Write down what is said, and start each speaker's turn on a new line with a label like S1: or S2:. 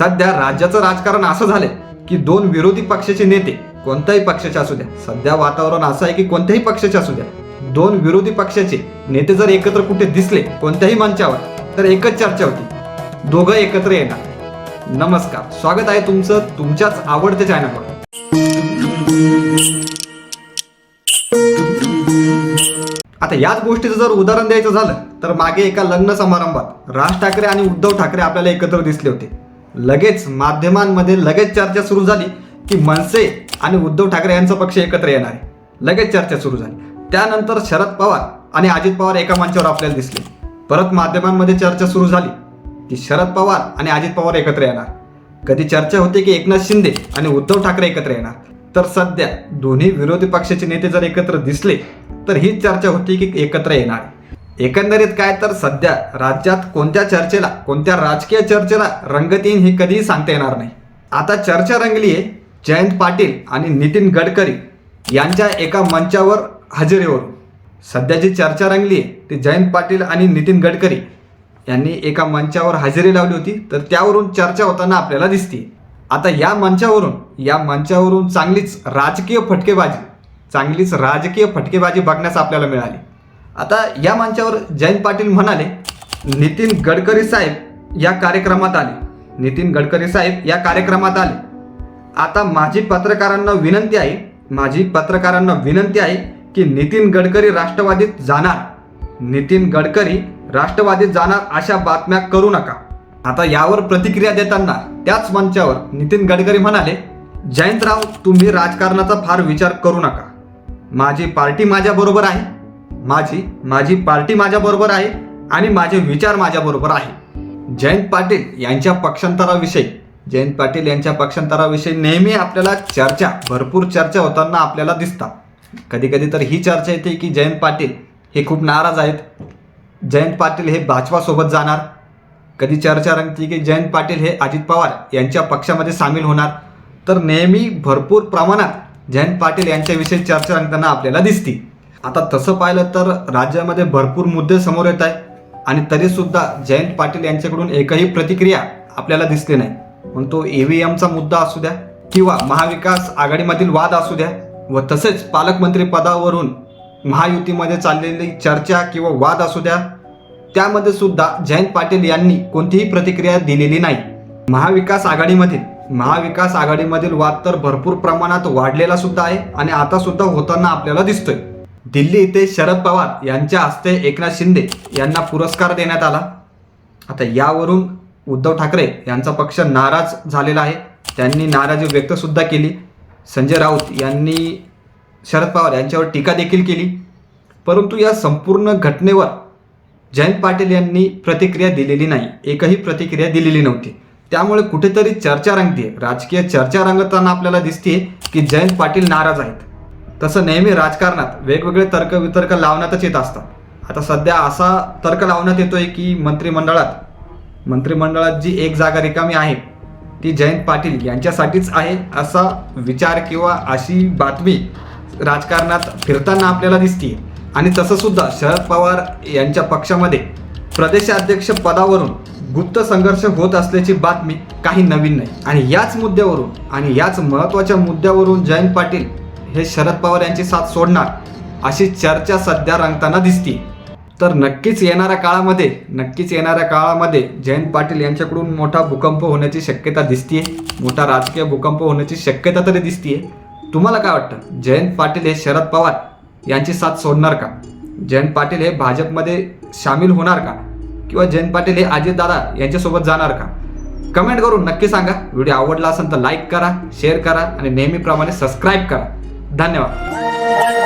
S1: सध्या राज्याचं राजकारण असं झालंय की दोन विरोधी पक्षाचे नेते कोणत्याही पक्षाचे असू द्या. सध्या वातावरण असं आहे की कोणत्याही पक्षाचे असू द्या. दोन विरोधी पक्षाचे नेते जर एकत्र कुठे दिसले कोणत्याही मंचावर तर एकच चर्चा होती. दोघं एकत्र येणार. नमस्कार. स्वागत आहे तुमचं तुमच्याच आवडत्या चॅनलवर आता याच गोष्टीचं जर उदाहरण द्यायचं झालं तर मागे एका लग्न समारंभात राज ठाकरे आणि उद्धव ठाकरे आपल्याला एकत्र दिसले होते. लगेच माध्यमांमध्ये लगेच चर्चा सुरू झाली की मनसे आणि उद्धव ठाकरे यांचा पक्ष एकत्र येणार आहे. लगेच चर्चा सुरू झाली. त्यानंतर शरद पवार आणि अजित पवार एका मंचावर आपल्याला दिसले. परत माध्यमांमध्ये चर्चा सुरू झाली की शरद पवार आणि अजित पवार एकत्र येणार. कधी चर्चा होते की एकनाथ शिंदे आणि उद्धव ठाकरे एकत्र येणार. तर सध्या दोन्ही विरोधी पक्षाचे नेते जर एकत्र दिसले तर हीच चर्चा होती की एकत्र येणार. एकंदरीत काय तर सध्या राज्यात कोणत्या चर्चेला कोणत्या राजकीय चर्चेला रंगत येईन हे कधीही सांगता येणार नाही. आता चर्चा रंगली आहे जयंत पाटील आणि नितीन गडकरी यांच्या एका मंचावर हजेरीवर सध्या जी चर्चा रंगली आहे ती जयंत पाटील आणि नितीन गडकरी यांनी एका मंचावर हजेरी लावली होती तर त्यावरून चर्चा होताना आपल्याला दिसते. आता या मंचावरून या मंचावरून चांगलीच राजकीय फटकेबाजी चांगलीच राजकीय फटकेबाजी बघण्यास आपल्याला मिळाली. आता या मंचावर जयंत पाटील म्हणाले नितीन गडकरी साहेब या कार्यक्रमात आले. नितीन गडकरी साहेब या कार्यक्रमात आले. आता माझी पत्रकारांना विनंती आहे माझी पत्रकारांना विनंती आहे की नितीन गडकरी राष्ट्रवादीत जाणार. नितीन गडकरी राष्ट्रवादीत जाणार अशा बातम्या करू नका. आता यावर प्रतिक्रिया देताना त्याच मंचावर नितीन गडकरी म्हणाले जयंतराव तुम्ही राजकारणाचा फार विचार करू नका. माझी पार्टी माझ्याबरोबर आहे. माझी माझी पार्टी माझ्याबरोबर आहे आणि माझे विचार माझ्याबरोबर आहे. जयंत पाटील यांच्या पक्षांतराविषयी जयंत पाटील यांच्या पक्षांतराविषयी नेहमी आपल्याला चर्चा भरपूर चर्चा होताना आपल्याला दिसतात. कधी कधी तर ही चर्चा येते की जयंत पाटील हे खूप नाराज आहेत. जयंत पाटील हे भाजपासोबत जाणार. कधी चर्चा रंगते की जयंत पाटील हे अजित पवार यांच्या पक्षामध्ये सामील होणार. तर नेहमी भरपूर प्रमाणात जयंत पाटील यांच्याविषयी चर्चा रंगताना आपल्याला दिसते. आता तसं पाहिलं तर राज्यामध्ये भरपूर मुद्दे समोर येत आहे आणि तरीसुद्धा जयंत पाटील यांच्याकडून एकही प्रतिक्रिया आपल्याला दिसली नाही. मग तो ए व्ही एमचा मुद्दा असू द्या किंवा महाविकास आघाडीमधील वाद असू द्या व तसेच पालकमंत्री पदावरून महायुतीमध्ये चाललेली चर्चा किंवा वाद असू द्या त्यामध्ये सुद्धा जयंत पाटील यांनी कोणतीही प्रतिक्रिया दिलेली नाही. महाविकास आघाडीमधील महाविकास आघाडीमधील वाद तर भरपूर प्रमाणात वाढलेला सुद्धा आहे आणि आता सुद्धा होताना आपल्याला दिसतोय. दिल्ली इथे शरद पवार यांच्या हस्ते एकनाथ शिंदे यांना पुरस्कार देण्यात आला. आता यावरून उद्धव ठाकरे यांचा पक्ष नाराज झालेला आहे. त्यांनी नाराजी व्यक्तसुद्धा केली. संजय राऊत यांनी शरद पवार यांच्यावर टीका देखील केली. परंतु या संपूर्ण घटनेवर जयंत पाटील यांनी प्रतिक्रिया दिलेली नाही. एकही प्रतिक्रिया दिलेली नव्हती. त्यामुळे कुठेतरी चर्चा रंगते राजकीय चर्चा रंगताना आपल्याला दिसते की जयंत पाटील नाराज आहेत. तसं नेहमी राजकारणात वेगवेगळे तर्क वितर्क लावण्यातच येत असतात आता सध्या असा तर्क लावण्यात येतोय की मंत्रिमंडळात मंत्रिमंडळात जी एक जागा रिकामी आहे ती जयंत पाटील यांच्यासाठीच आहे असा विचार किंवा अशी बातमी राजकारणात फिरताना आपल्याला दिसते आणि तसंसुद्धा शरद पवार यांच्या पक्षामध्ये प्रदेशाध्यक्ष पदावरून गुप्त संघर्ष होत असल्याची बातमी काही नवीन नाही. आणि याच मुद्द्यावरून आणि याच महत्त्वाच्या मुद्द्यावरून जयंत पाटील हे शरद पवार यांची साथ सोडणार अशी चर्चा सध्या रंगताना दिसते. तर नक्कीच येणाऱ्या काळामध्ये नक्कीच येणाऱ्या काळामध्ये जयंत पाटील यांच्याकडून मोठा भूकंप होण्याची शक्यता दिसतीये. मोठा राजकीय भूकंप होण्याची शक्यता तरी दिसतीये. तुम्हाला काय वाटतं? जयंत पाटील हे शरद पवार यांची साथ सोडणार का? जयंत पाटील हे भाजपमध्ये सामील होणार का? किंवा जयंत पाटील हे अजितदादा यांच्यासोबत जाणार का? कमेंट करून नक्की सांगा. व्हिडिओ आवडला असेल तर लाईक करा शेअर करा आणि नेहमीप्रमाणे सबस्क्राईब करा. धन्यवाद